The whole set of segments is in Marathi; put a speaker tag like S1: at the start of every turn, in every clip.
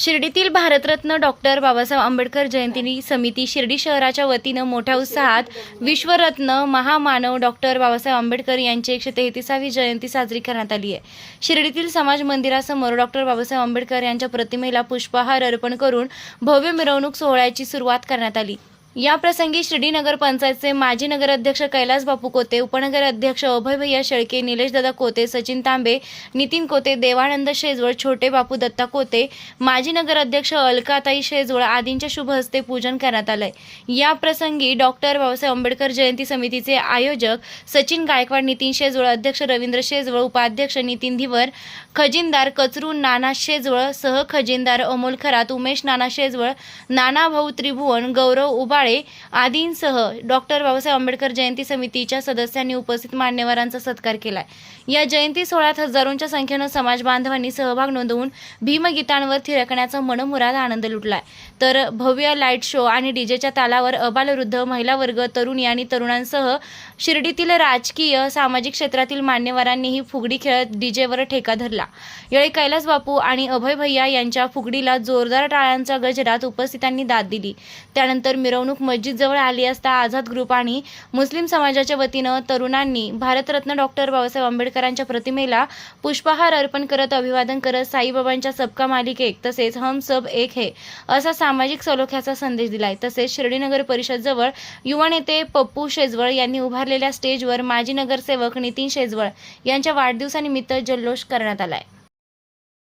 S1: शिर्डीतील भारतरत्न डॉक्टर बाबासाहेब आंबेडकर जयंती समिती शिर्डी शहराच्या वतीनं मोठ्या उत्साहात विश्वरत्न महामानव डॉक्टर बाबासाहेब आंबेडकर यांची एकशे तेहतीसावी जयंती साजरी करण्यात आली आहे. शिर्डीतील समाज मंदिरासमोर डॉक्टर बाबासाहेब आंबेडकर यांच्या प्रतिमेला पुष्पहार अर्पण करून भव्य मिरवणूक सोहळ्याची सुरुवात करण्यात आली. या प्रसंगी शिर्डी नगर पंचायतचे माजी नगराध्यक्ष कैलास बापू कोते उपनगर अध्यक्ष अभय भैया शेळके निलेशदादा कोते सचिन तांबे नितीन कोते देवानंद शेजवळ छोटे बापू दत्ता कोते माजी नगराध्यक्ष अलकाताई शेजवळ आदींच्या शुभ हस्ते पूजन करण्यात आलंय. या प्रसंगी डॉक्टर बाबासाहेब आंबेडकर जयंती समितीचे आयोजक सचिन गायकवाड नितीन शेजवळ अध्यक्ष रवींद्र शेजवळ उपाध्यक्ष नितीन धिवर खजिनदार कचरू नाना शेजवळ सह खजिनदार अमोल खरात उमेश नाना शेजवळ नाना भाऊ त्रिभुवन गौरव काळे आदींसह डॉक्टर बाबासाहेब आंबेडकर जयंती समितीच्या सदस्यांनी उपस्थित मान्यवरांचा सत्कार केलाय. या जयंती सोहळ्यात हजारोंच्या संख्येनं समाज बांधवांनी सहभाग नोंदवून भीमगीतांवर थिरकण्याचा मनमुराद आनंद लुटलाय. तर भव्य लाइट शो आणि डीजेच्या तालावर अबालवृद्ध महिला वर्ग तरुणी आणि तरुणांसह शिर्डीतील राजकीय सामाजिक क्षेत्रातील मान्यवरांनीही फुगडी खेळत डीजेवर ठेका धरला. यावेळी कैलास बापू आणि अभय भैया यांच्या फुगडीला जोरदार टाळ्यांच्या गजरात उपस्थितांनी दाद दिली. त्यानंतर मिरवणूक मस्जिदजवळ आली असता आझाद ग्रुप आणि मुस्लिम समाजाच्या वतीनं तरुणांनी भारतरत्न डॉक्टर बाबासाहेब आंबेडकरांच्या प्रतिमेला पुष्पहार अर्पण करत अभिवादन करत साईबाबांच्या सबका मालिक एक तसेच हम सब एक है असा सामाजिक सलोख्याचा संदेश दिलाय. तसेच शिर्डीनगर परिषद जवळ युवा नेते पप्पू शेजवळ यांनी उभारलेल्या स्टेजवर माजी नगरसेवक नितीन शेजवळ यांच्या वाढदिवसानिमित्त जल्लोष करण्यात आलाय.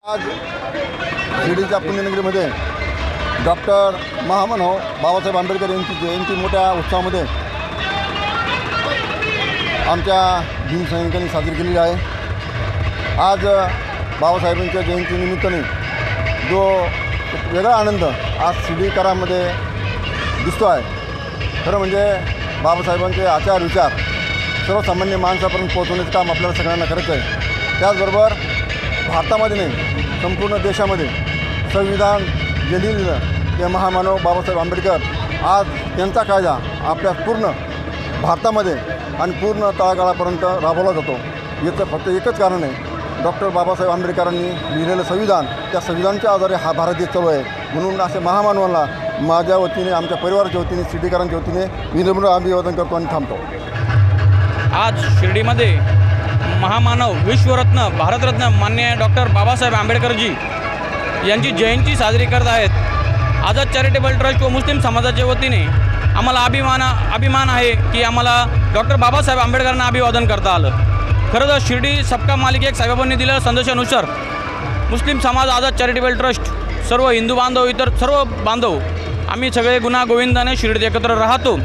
S2: आज शिर्डीच्या पुण्यनगरीमध्ये डॉक्टर महामनो बाबासाहेब आंबेडकर यांची जयंती मोठ्या उत्साहामध्ये आमच्या भीमसैनिकांनी साजरी केलेली आहे. आज बाबासाहेबांच्या जयंतीनिमित्ताने जो वेगळा आनंद आज शिर्डीकरांमध्ये दिसतो आहे. खरं म्हणजे बाबासाहेबांचे आचार विचार सर्वसामान्य माणसापर्यंत पोहोचवण्याचं काम आपल्याला सगळ्यांना करायचं आहे. त्याचबरोबर भारतामध्ये नाही संपूर्ण देशामध्ये संविधान जे लिहिलेलं ते महामानव बाबासाहेब आंबेडकर आज त्यांचा कायदा आपल्या पूर्ण भारतामध्ये आणि पूर्ण तळागाळापर्यंत राबवला जातो. याचं फक्त एकच कारण आहे डॉक्टर बाबासाहेब आंबेडकरांनी लिहिलेलं संविधान त्या संविधानाच्या आधारे हा भारत देश चालू आहे. म्हणून असे महामानवांना माझ्या वतीने आमच्या परिवाराच्या वतीने शिर्डीकरांच्या वतीने विनम्र अभिवादन करतो आणि थांबतो.
S3: आज शिर्डीमध्ये महामानव विश्वरत्न भारतरत्न मान्य डॉक्टर बाबासाहेब आंबेडकरजी यांची जयंती साजरी करत आहेत. आझाद चॅरिटेबल ट्रस्ट व मुस्लिम समाजाच्या वतीने आम्हाला अभिमान अभिमान आहे की आम्हाला डॉक्टर बाबासाहेब आंबेडकरांना अभिवादन करता आलं. खरं तर शिर्डी सबका मालिक एक साहेबांनी दिलेल्या संदेशानुसार मुस्लिम समाज आझाद चॅरिटेबल ट्रस्ट सर्व हिंदू बांधव इतर सर्व बांधव आम्ही सगळे गुन्हा गोविंदाने शिर्डीत एकत्र राहतो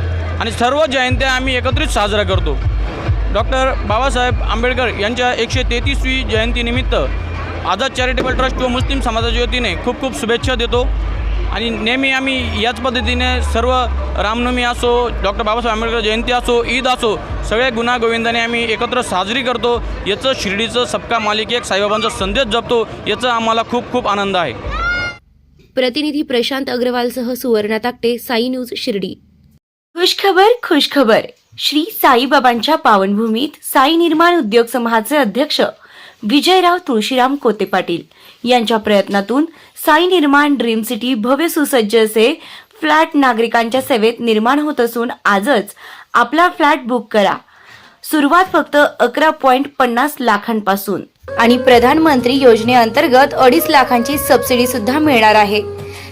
S3: आणि सर्व जयंत्या आम्ही एकत्रित साजरा करतो. डॉक्टर बाबासाहेब आंबेडकर यांच्या एकशे तेहतीसवी जयंतीनिमित्त आझाद चॅरिटेबल ट्रस्ट व मुस्लिम समाजाच्या वतीने खूप खूप शुभेच्छा देतो. आणि नेहमी आम्ही याच पद्धतीने सर्व रामनवमी असो डॉक्टर बाबासाहेब आंबेडकर जयंती असो ईद असो सगळे गुन्हा गोविंदाने आम्ही एकत्र साजरी करतो. याचं शिर्डीचं सबका मालिक एक साईबाबांचा संदेश जपतो. याचा आम्हाला खूप खूप आनंद आहे.
S1: प्रतिनिधी प्रशांत अग्रवालसह सुवर्णा ताकटे साई न्यूज शिर्डी. खुशखबर खुशखबर. श्री साईबाबांच्या पावनभूमीत साई निर्माण उद्योग समूहाचे अध्यक्ष विजयराव तुळशीराम कोते पाटील यांच्या प्रयत्नातून साई निर्माण ड्रीम सिटी भव्य सुसज्ज असे फ्लॅट नागरिकांच्या सेवेत निर्माण होत असून आजच आपला फ्लॅट बुक करा. सुरुवात फक्त अकरा पॉइंट पन्नास लाखांपासून. आणि प्रधानमंत्री योजनेअंतर्गत अडीच लाखांची सबसिडी सुद्धा मिळणार आहे.